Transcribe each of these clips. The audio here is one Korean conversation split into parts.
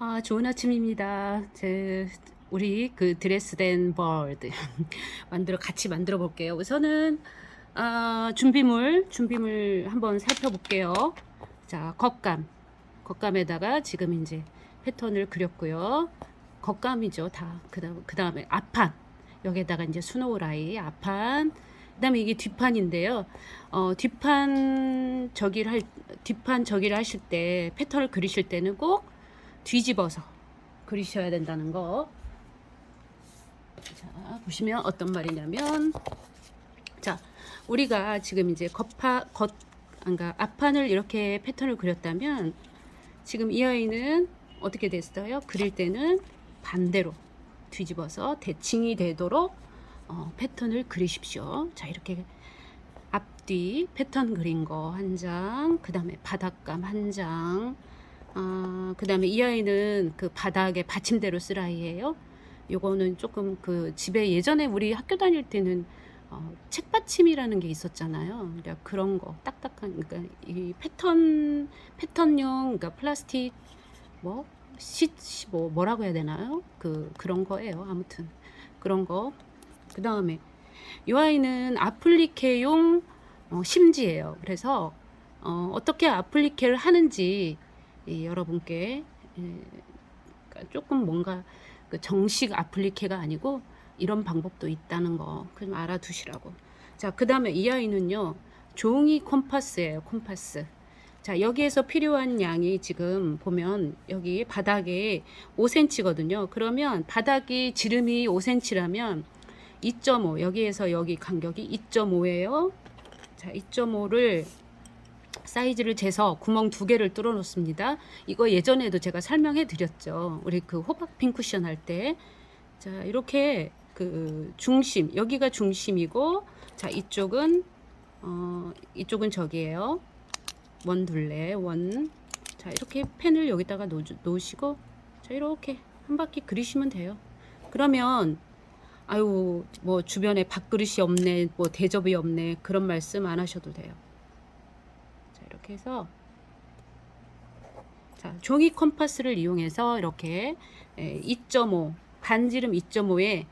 아, 좋은 아침입니다. 제 우리 그 드레스된 버드 만들어 같이 만들어 볼게요. 우선은 아, 준비물 준비물 한번 살펴볼게요. 자, 겉감 겉감에다가 지금 이제 패턴을 그렸고요. 겉감이죠, 다. 그다음 그다음에 앞판 여기에다가 이제 스노우라이 앞판 그다음에 이게 뒷판인데요. 어, 뒷판 저기를 할 뒷판 저기를 하실 때 패턴을 그리실 때는 꼭 뒤집어서 그리셔야 된다는 거. 자, 보시면 어떤 말이냐면 자, 우리가 지금 이제 겉파 겉 그러니까 앞판을 이렇게 패턴을 그렸다면 지금 이 아이는 어떻게 됐어요? 그릴 때는 반대로 뒤집어서 대칭이 되도록 어, 패턴을 그리십시오. 자, 이렇게 앞뒤 패턴 그린 거 한 장, 그 다음에 바닥감 한 장, 아, 그 다음에 이 아이는 그 바닥에 받침대로 쓸 아이예요. 요거는 조금 그 집에 예전에 우리 학교 다닐 때는 어, 책받침이라는 게 있었잖아요. 그러니까 그런 거 딱딱한 그러니까 이 패턴 패턴용 그러니까 플라스틱 뭐 시, 시- 뭐 뭐라고 해야 되나요? 그 그런 거예요. 아무튼 그런 거. 그 다음에 이 아이는 아플리케용 어, 심지예요. 그래서 어, 어떻게 아플리케를 하는지 이 여러분께 예, 그러니까 조금 뭔가 그 정식 아플리케가 아니고 이런 방법도 있다는 거 좀 알아두시라고. 자, 그 다음에 이 아이는요, 종이 콤파스예요, 콤파스. 자, 여기에서 필요한 양이 지금 보면 여기 바닥에 5cm거든요. 그러면 바닥이 지름이 5cm라면 2.5, 여기에서 여기 간격이 2.5예요. 자, 2.5를 사이즈를 재서 구멍 두 개를 뚫어 놓습니다. 이거 예전에도 제가 설명해 드렸죠. 우리 그 호박 핀 쿠션 할 때. 자, 이렇게 그 중심, 여기가 중심이고, 자, 이쪽은, 어, 이쪽은 저기예요. 원 둘레, 원. 자, 이렇게 펜을 여기다가 놓, 놓으시고, 자, 이렇게 한 바퀴 그리시면 돼요. 그러면, 아유, 뭐, 주변에 밥그릇이 없네, 뭐, 대접이 없네, 그런 말씀 안 하셔도 돼요. 자, 이렇게 해서 자, 종이 컴파스를 이용해서 이렇게 2.5 반지름 2.5에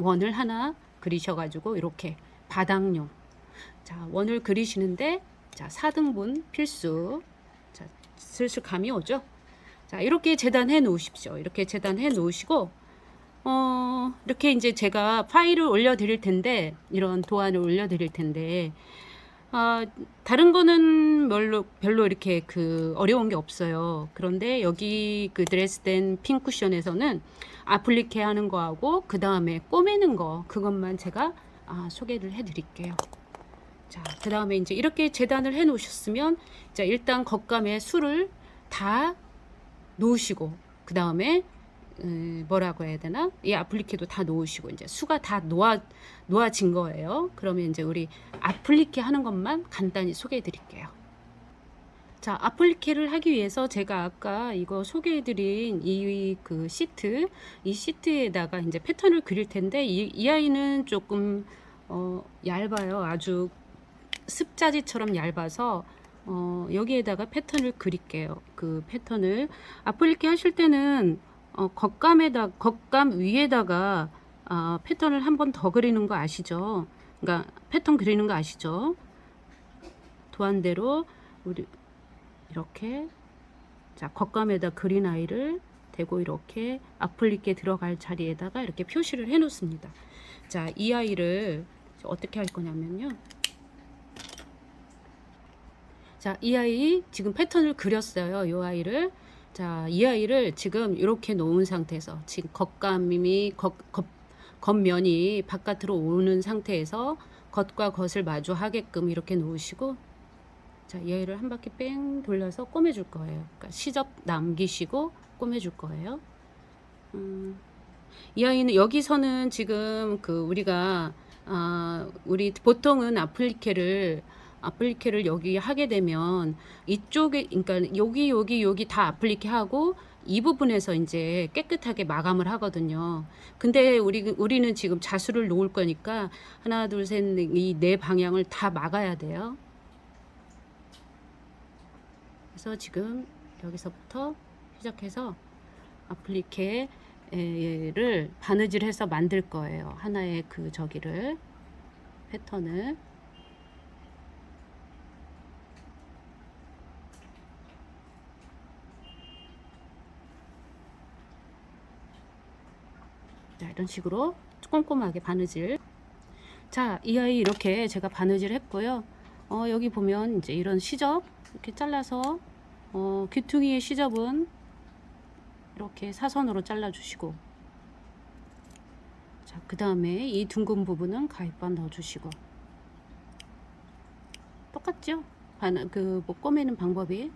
원을 하나 그리셔가지고 이렇게 바닥용. 자 원을 그리시는데 자 4등분 필수. 자 슬슬 감이 오죠? 자 이렇게 재단해 놓으십시오. 이렇게 재단해 놓으시고 어 이렇게 이제 제가 파일을 올려 드릴 텐데 이런 도안을 올려 드릴 텐데 아, 다른 거는 별로, 별로 이렇게 그 어려운 게 없어요. 그런데 여기 그 드레스덴 핑 쿠션에서는 아플리케 하는 거하고 그 다음에 꼬매는 거 그것만 제가 아, 소개를 해 드릴게요. 자, 그 다음에 이제 이렇게 재단을 해 놓으셨으면 자, 일단 겉감에 술을 다 놓으시고 그 다음에 음, 뭐라고 해야 되나? 이 아플리케도 다 놓으시고 이제 수가 다 놓아 놓아진 거예요. 그러면 이제 우리 아플리케 하는 것만 간단히 소개해 드릴게요. 자, 아플리케를 하기 위해서 제가 아까 이거 소개해 드린 이 그 시트, 이 시트에다가 이제 패턴을 그릴 텐데 이, 이 아이는 조금 어, 얇아요. 아주 습자지처럼 얇아서 어, 여기에다가 패턴을 그릴게요. 그 패턴을 아플리케 하실 때는 어, 겉감에다 겉감 위에다가 아, 패턴을 한 번 더 그리는 거 아시죠? 그러니까 패턴 그리는 거 아시죠? 도안대로 우리 이렇게 자 겉감에다 그린 아이를 대고 이렇게 아플리케 들어갈 자리에다가 이렇게 표시를 해 놓습니다. 자, 이 아이를 어떻게 할 거냐면요. 자, 이 아이 지금 패턴을 그렸어요. 이 아이를 자, 이 아이를 지금 이렇게 놓은 상태에서 지금 겉감이 겉, 겉, 겉면이 바깥으로 오는 상태에서 겉과 겉을 마주하게끔 이렇게 놓으시고 자, 이 아이를 한 바퀴 뺑 돌려서 꼬매줄 거예요. 그러니까 시접 남기시고 꼬매줄 거예요. 음, 이 아이는 여기서는 지금 그 우리가 아, 우리 보통은 아플리케를 아플리케를 여기 하게 되면 이쪽에 그러니까 여기 여기 여기 다 아플리케 하고 이 부분에서 이제 깨끗하게 마감을 하거든요. 근데 우리 우리는 지금 자수를 놓을 거니까 하나 둘 셋 이 네 방향을 다 막아야 돼요. 그래서 지금 여기서부터 시작해서 아플리케를 바느질해서 만들 거예요. 하나의 그 저기를 패턴을 자, 이런 식으로 꼼꼼하게 바느질. 자, 이 아이 이렇게 제가 바느질 했고요. 어, 여기 보면 이제 이런 시접 이렇게 잘라서 어, 귀퉁이의 시접은 이렇게 사선으로 잘라 주시고 자, 그 다음에 이 둥근 부분은 가위바 넣어 주시고 똑같죠? 반, 그, 뭐, 꼬매는 방법이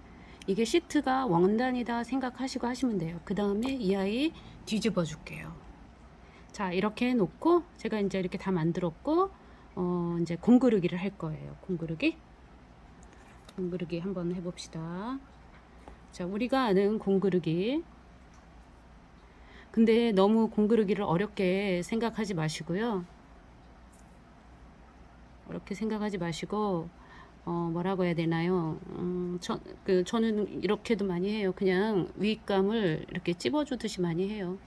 이게 시트가 원단이다 생각하시고 하시면 돼요. 그 다음에 이 아이 뒤집어 줄게요. 자 이렇게 놓고 제가 이제 이렇게 다 만들었고 어 이제 공그르기를 할 거예요. 공그르기. 공그르기 한번 해봅시다. 자 우리가 아는 공그르기. 근데 너무 공그르기를 어렵게 생각하지 마시고요. 어렵게 생각하지 마시고 어 뭐라고 해야 되나요? 음, 저, 그 저는 이렇게도 많이 해요. 그냥 위감을 이렇게 찝어주듯이 많이 해요.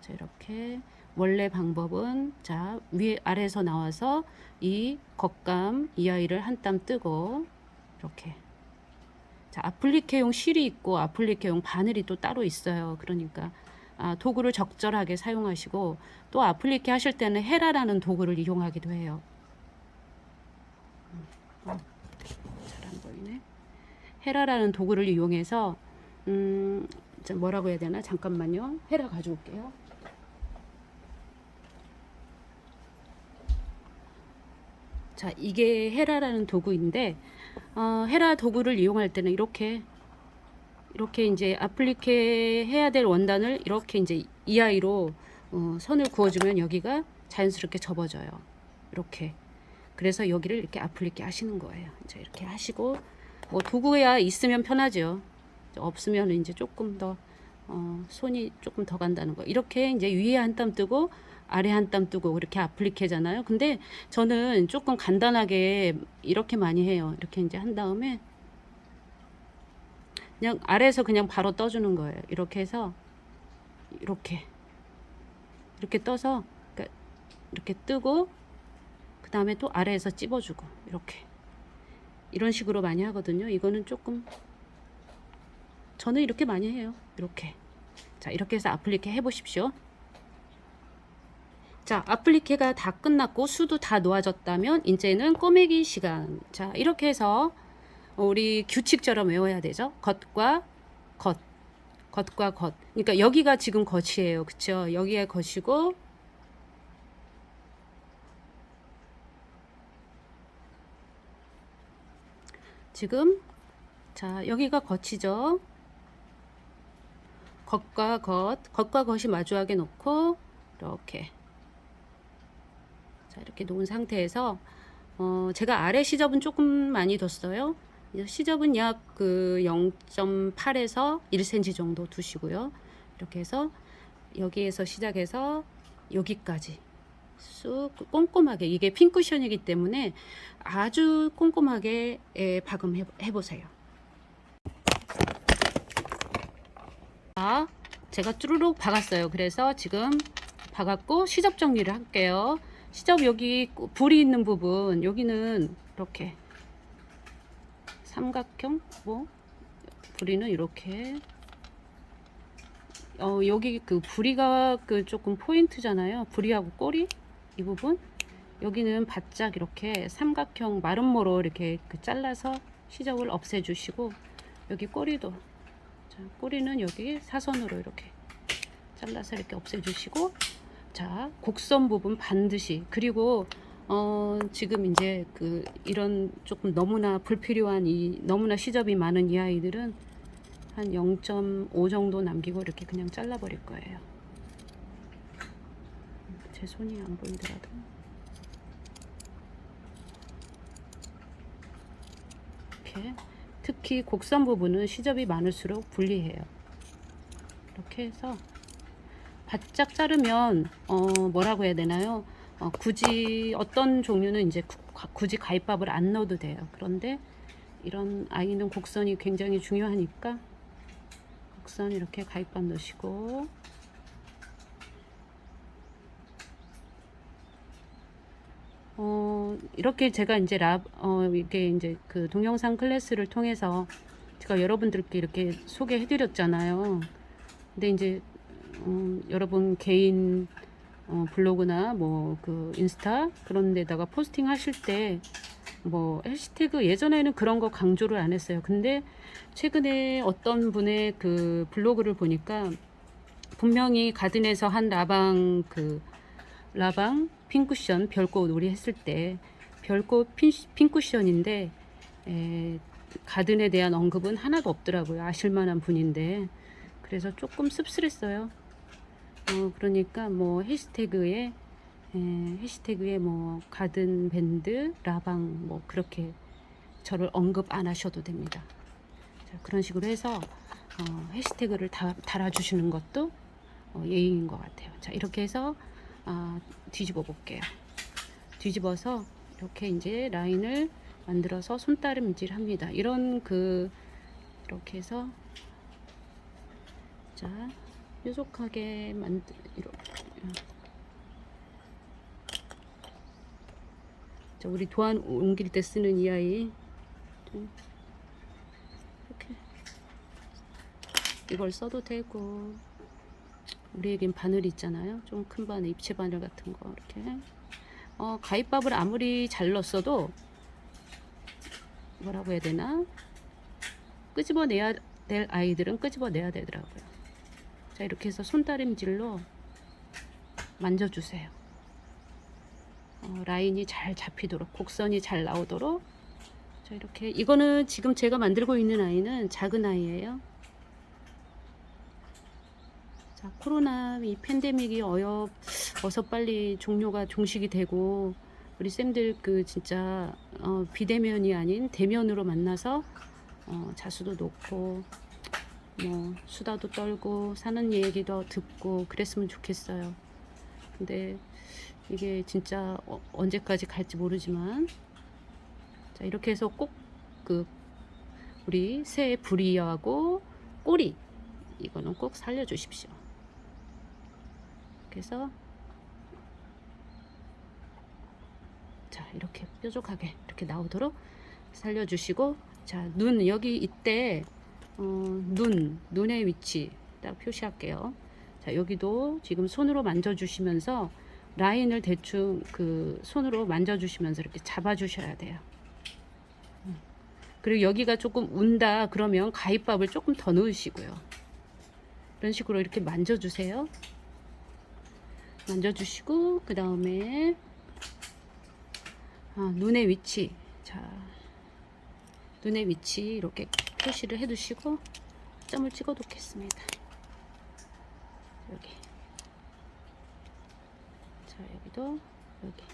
자 이렇게 원래 방법은 자위 아래에서 나와서 이 겉감 이 아이를 한 땀 뜨고 이렇게. 자 아플리케용 실이 있고 아플리케용 바늘이 또 따로 있어요. 그러니까 아, 도구를 적절하게 사용하시고 또 아플리케 하실 때는 헤라라는 도구를 이용하기도 해요. 잘 안 보이네. 헤라라는 도구를 이용해서 음 자, 뭐라고 해야 되나? 잠깐만요. 헤라 가져올게요 자, 이게 헤라라는 도구인데 어, 헤라 도구를 이용할 때는 이렇게 이렇게 이제 아플리케 해야 될 원단을 이렇게 이제 이 아이로 어, 선을 그어주면 여기가 자연스럽게 접어져요. 이렇게. 그래서 여기를 이렇게 아플리케 하시는 거예요. 이제 이렇게 하시고 뭐 도구야 있으면 편하죠. 없으면 이제 조금 더 어, 손이 조금 더 간다는 거. 이렇게 이제 위에 한 땀 뜨고 아래 한 땀 뜨고 이렇게 아플리케잖아요. 근데 저는 조금 간단하게 이렇게 많이 해요. 이렇게 이제 한 다음에 그냥 아래에서 그냥 바로 떠주는 거예요. 이렇게 해서 이렇게 이렇게 떠서 그러니까 이렇게 뜨고 그 다음에 또 아래에서 찝어주고 이렇게 이런 식으로 많이 하거든요. 이거는 조금 저는 이렇게 많이 해요. 이렇게 자 이렇게 해서 아플리케 해보십시오. 자, 아플리케가 다 끝났고 수도 다 놓아졌다면 이제는 꼬매기 시간. 자, 이렇게 해서 우리 규칙처럼 외워야 되죠. 겉과 겉, 겉과 겉. 그러니까 여기가 지금 겉이에요. 그쵸? 여기에 겉이고 지금 자, 여기가 겉이죠. 겉과 겉, 겉과 겉이 마주하게 놓고 이렇게 자 이렇게 놓은 상태에서 어, 제가 아래 시접은 조금 많이 뒀어요. 시접은 약 그 0.8에서 1cm 정도 두시고요. 이렇게 해서 여기에서 시작해서 여기까지 쑥 꼼꼼하게 이게 핀 쿠션이기 때문에 아주 꼼꼼하게 예, 박음해 보세요. 자, 제가 쭈루룩 박았어요. 그래서 지금 박았고 시접 정리를 할게요. 시접 여기 불이 있는 부분 여기는 이렇게 삼각형? 뭐? 부리는 이렇게. 어 여기 그 부리가 그 조금 포인트잖아요. 부리하고 꼬리? 이 부분? 여기는 바짝 이렇게 삼각형 마름모로 이렇게 그 잘라서 시접을 없애 주시고 여기 꼬리도. 자, 꼬리는 여기 사선으로 이렇게 잘라서 이렇게 없애 주시고 자 곡선 부분 반드시 그리고 어, 지금 이제 그 이런 조금 너무나 불필요한 이 너무나 시접이 많은 이 아이들은 한 0.5 정도 남기고 이렇게 그냥 잘라 버릴 거예요. 제 손이 안 보이더라도. 이렇게 특히 곡선 부분은 시접이 많을수록 불리해요. 이렇게 해서 바짝 자르면 어 뭐라고 해야 되나요? 어, 굳이 어떤 종류는 이제 구, 굳이 가위밥을 안 넣어도 돼요. 그런데 이런 아이는 곡선이 굉장히 중요하니까 곡선 이렇게 가입반 넣으시고 어, 이렇게 제가 이제 랍, 어, 이게 이제 그 동영상 클래스를 통해서 제가 여러분들께 이렇게 소개해 드렸잖아요. 근데 이제, 음, 여러분 개인 어, 블로그나 뭐 그 인스타 그런 데다가 포스팅 하실 때 뭐 해시태그 예전에는 그런 거 강조를 안 했어요. 근데 최근에 어떤 분의 그 블로그를 보니까 분명히 가든에서 한 라방 그 라방 핑쿠션 별꽃 우리 했을 때 별꽃 핀, 핑쿠션인데 에, 가든에 대한 언급은 하나도 없더라고요. 아실만한 분인데 그래서 조금 씁쓸했어요. 어, 그러니까 뭐 해시태그에 에, 해시태그에 뭐 가든 밴드 라방 뭐 그렇게 저를 언급 안 하셔도 됩니다. 자, 그런 식으로 해서 어, 해시태그를 다, 달아주시는 것도 어, 예의인 것 같아요. 자 이렇게 해서 아, 뒤집어 볼게요. 뒤집어서 이렇게 이제 라인을 만들어서 손다림질 합니다. 이런 그 이렇게 해서 자 뾰족하게 만들 이렇게 자 우리 도안 옮길 때 쓰는 이 아이 좀 이렇게 이걸 써도 되고 우리에겐 바늘 있잖아요. 좀 큰 바늘, 입체 바늘 같은 거 이렇게. 어, 가위밥을 아무리 잘 넣었어도 뭐라고 해야 되나? 끄집어내야 될 아이들은 끄집어내야 되더라고요. 자, 이렇게 해서 손다림질로 만져주세요. 어, 라인이 잘 잡히도록, 곡선이 잘 나오도록. 자, 이렇게. 이거는 지금 제가 만들고 있는 아이는 작은 아이예요. 자, 코로나 이 팬데믹이 어여 어서 빨리 종료가 종식이 되고 우리 쌤들 그 진짜 어, 비대면이 아닌 대면으로 만나서 어, 자수도 놓고 뭐 수다도 떨고 사는 얘기도 듣고 그랬으면 좋겠어요. 근데 이게 진짜 어, 언제까지 갈지 모르지만 자 이렇게 해서 꼭 그 우리 새의 부리하고 꼬리 이거는 꼭 살려주십시오. 그래서 자 이렇게 뾰족하게 이렇게 나오도록 살려주시고 자 눈 여기 이때 어, 눈 눈의 위치 딱 표시할게요. 자 여기도 지금 손으로 만져주시면서 라인을 대충 그 손으로 만져주시면서 이렇게 잡아주셔야 돼요. 음. 그리고 여기가 조금 운다 그러면 가위밥을 조금 더 넣으시고요. 이런 식으로 이렇게 만져주세요. 만져주시고 그 다음에 아, 눈의 위치. 자 눈의 위치 이렇게 표시를 해 두시고 점을 찍어 놓겠습니다. 여기. 자 여기도 여기.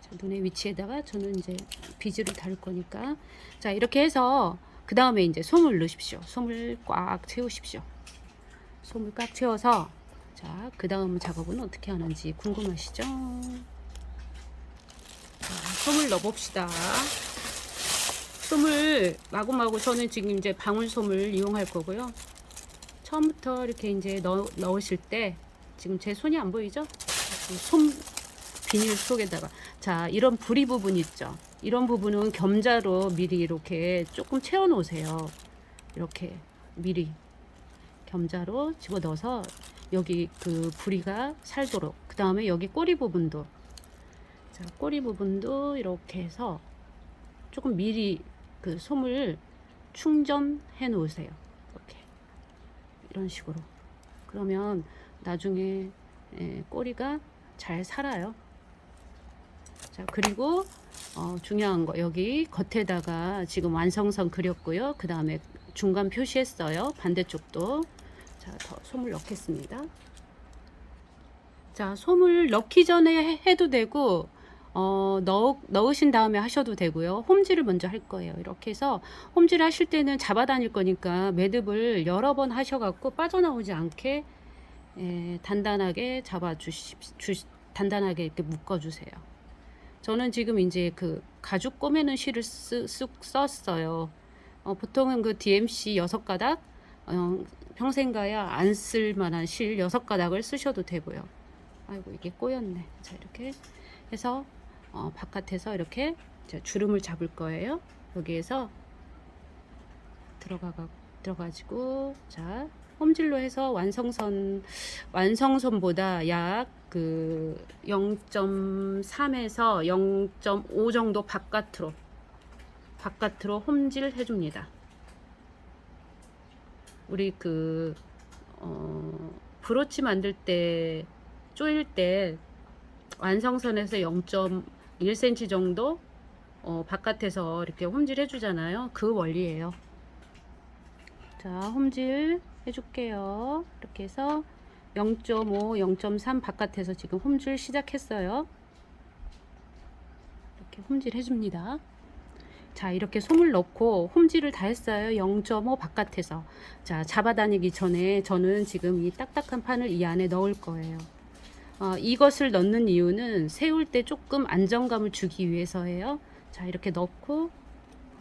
자, 눈의 위치에다가 저는 이제 비즈를 다룰 거니까. 자 이렇게 해서 그 다음에 이제 솜을 넣으십시오. 솜을 꽉 채우십시오. 솜을 꽉 채워서 자, 그 다음 작업은 어떻게 하는지 궁금하시죠? 자, 솜을 넣어봅시다. 솜을 마구마구 저는 지금 이제 방울솜을 이용할 거고요. 처음부터 이렇게 이제 넣, 넣으실 때 지금 제 손이 안 보이죠? 솜 비닐 속에다가 자 이런 부리 부분 있죠? 이런 부분은 겸자로 미리 이렇게 조금 채워 놓으세요. 이렇게 미리 겸자로 집어 넣어서 여기 그 부리가 살도록 그 다음에 여기 꼬리 부분도 자 꼬리 부분도 이렇게 해서 조금 미리 그 솜을 충전해 놓으세요. 이렇게. 이런 식으로. 그러면 나중에 에, 꼬리가 잘 살아요. 자 그리고 어, 중요한 거 여기 겉에다가 지금 완성선 그렸고요. 그 다음에 중간 표시했어요. 반대쪽도. 자, 더 솜을 넣겠습니다. 자, 솜을 넣기 전에 해도 되고, 어, 넣, 넣으신 다음에 하셔도 되고요. 홈질을 먼저 할 거예요. 이렇게 해서 홈질 하실 때는 잡아 다닐 거니까 매듭을 여러 번 하셔갖고 빠져나오지 않게 에, 단단하게 잡아 주시, 주, 단단하게 이렇게 묶어주세요. 저는 지금 이제 그 가죽 꼬매는 실을 쓰, 쓱 썼어요. 어, 보통은 그 DMC 여섯 가닥 어, 평생 가야 안 쓸 만한 실 여섯 가닥을 쓰셔도 되고요. 아이고 이게 꼬였네. 자 이렇게 해서 어, 바깥에서 이렇게 자, 주름을 잡을 거예요. 여기에서 들어가 들어가지고 자 홈질로 해서 완성선 완성선보다 약 그 0.3에서 0.5 정도 바깥으로 바깥으로 홈질 해줍니다. 우리 그 어, 브로치 만들 때 조일 때 완성선에서 0.1cm 정도 어, 바깥에서 이렇게 홈질 해주잖아요. 그 원리예요. 자, 홈질 해줄게요. 이렇게 해서 0.5, 0.3 바깥에서 지금 홈질 시작했어요. 이렇게 홈질 해줍니다. 자, 이렇게 솜을 넣고 홈질을 다 했어요. 0.5 바깥에서. 자, 잡아다니기 전에 저는 지금 이 딱딱한 판을 이 안에 넣을 거예요. 어, 이것을 넣는 이유는 세울 때 조금 안정감을 주기 위해서예요. 자, 이렇게 넣고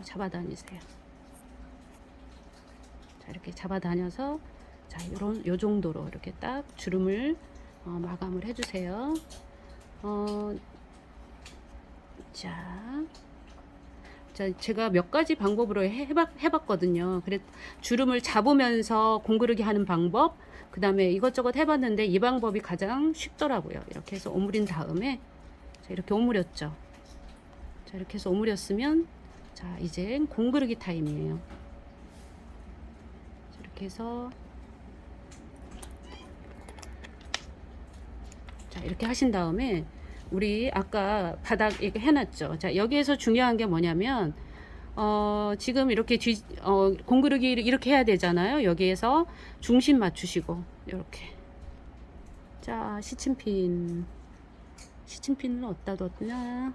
잡아다니세요. 자, 이렇게 잡아다녀서 자, 요런 요 정도로 이렇게 딱 주름을 어, 마감을 해주세요. 어, 자, 자, 제가 몇 가지 방법으로 해봤, 해봤거든요. 그래 주름을 잡으면서 공그르기 하는 방법, 그 다음에 이것저것 해봤는데 이 방법이 가장 쉽더라고요. 이렇게 해서 오므린 다음에 자, 이렇게 오므렸죠. 자, 이렇게 해서 오므렸으면 자, 이제 공그르기 타임이에요. 자, 이렇게 해서 자, 이렇게 하신 다음에 우리 아까 바닥 이렇게 해놨죠. 자, 여기에서 중요한 게 뭐냐면, 어, 지금 이렇게 뒤, 어, 공그르기 이렇게 해야 되잖아요. 여기에서 중심 맞추시고, 이렇게. 자, 시침핀. 시침핀을 어디다 뒀냐.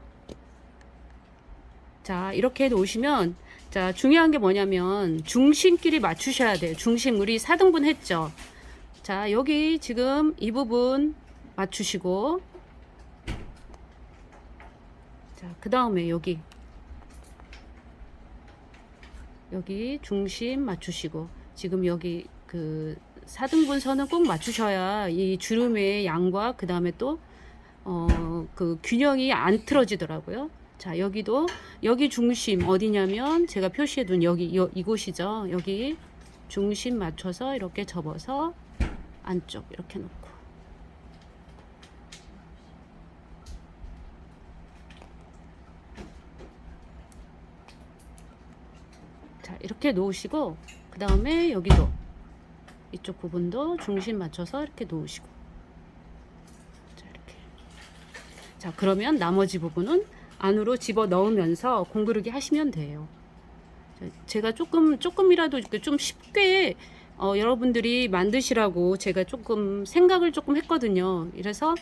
자, 이렇게 놓으시면, 자, 중요한 게 뭐냐면, 중심끼리 맞추셔야 돼요. 중심, 우리 4등분 했죠. 자, 여기 지금 이 부분 맞추시고, 자, 그 다음에 여기 여기 중심 맞추시고 지금 여기 그 4등분 선은 꼭 맞추셔야 이 주름의 양과 그 다음에 또 어, 그 균형이 안 틀어지더라고요. 자, 여기도 여기 중심 어디냐면 제가 표시해 둔 여기 요, 이곳이죠. 여기 중심 맞춰서 이렇게 접어서 안쪽 이렇게 놓고 자 이렇게 놓으시고 그 다음에 여기도 이쪽 부분도 중심 맞춰서 이렇게 놓으시고. 자 이렇게. 자 그러면 나머지 부분은 안으로 집어 넣으면서 공그르기 하시면 돼요. 자, 제가 조금 조금이라도 좀 쉽게 어, 여러분들이 만드시라고 제가 조금 생각을 조금 했거든요. 이래서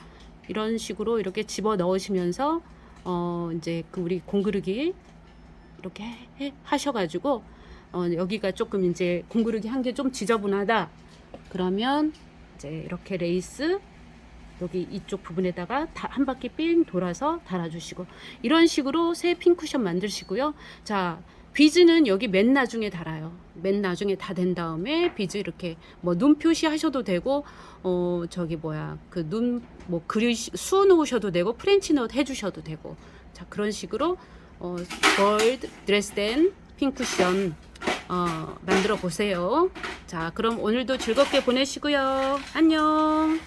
이런 식으로 이렇게 집어 넣으시면서 어 이제 그 우리 공그르기 이렇게 해, 하셔가지고 어, 여기가 조금 이제 공그르기 한 게 좀 지저분하다. 그러면 이제 이렇게 레이스 여기 이쪽 부분에다가 다 한 바퀴 삥 돌아서 달아주시고 이런 식으로 새 핀쿠션 만드시고요. 자 비즈는 여기 맨 나중에 달아요. 맨 나중에 다 된 다음에 비즈 이렇게 뭐 눈 표시 하셔도 되고 어 저기 뭐야 그 눈 뭐 그리 수 놓으셔도 되고 프렌치 넛 해주셔도 되고. 자 그런 식으로 어, 골드 드레스덴 핑쿠션 어, 만들어 보세요. 자, 그럼 오늘도 즐겁게 보내시고요. 안녕.